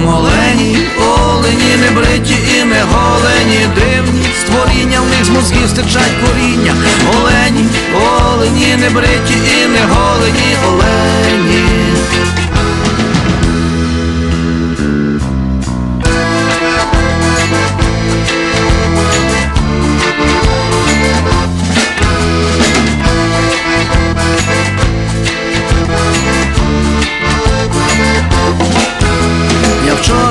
Там олені, олені, не бриті і не голені, дивні створіння, в них з мозгів стирчать коріння. Олені, олені, не бриті і не голені, олені.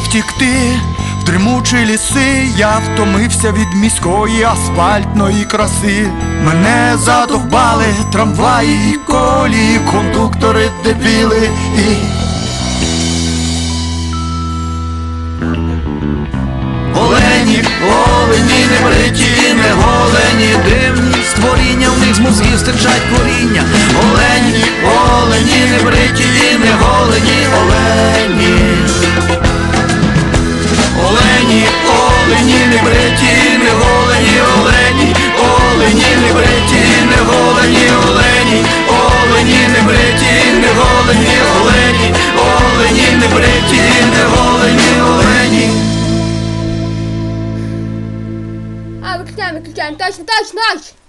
хочу втікти в дремучі ліси, я втомився від міської асфальтної краси. Мене задовбали трамваї і колії, кондуктори дебіли і. Олені, олені, не бриті не голені, дивні створіння, в них з мозгів стирчать коріння. Олені, олені, не бриті не голені, А, выключаем, выключаем. точно, точно, точно.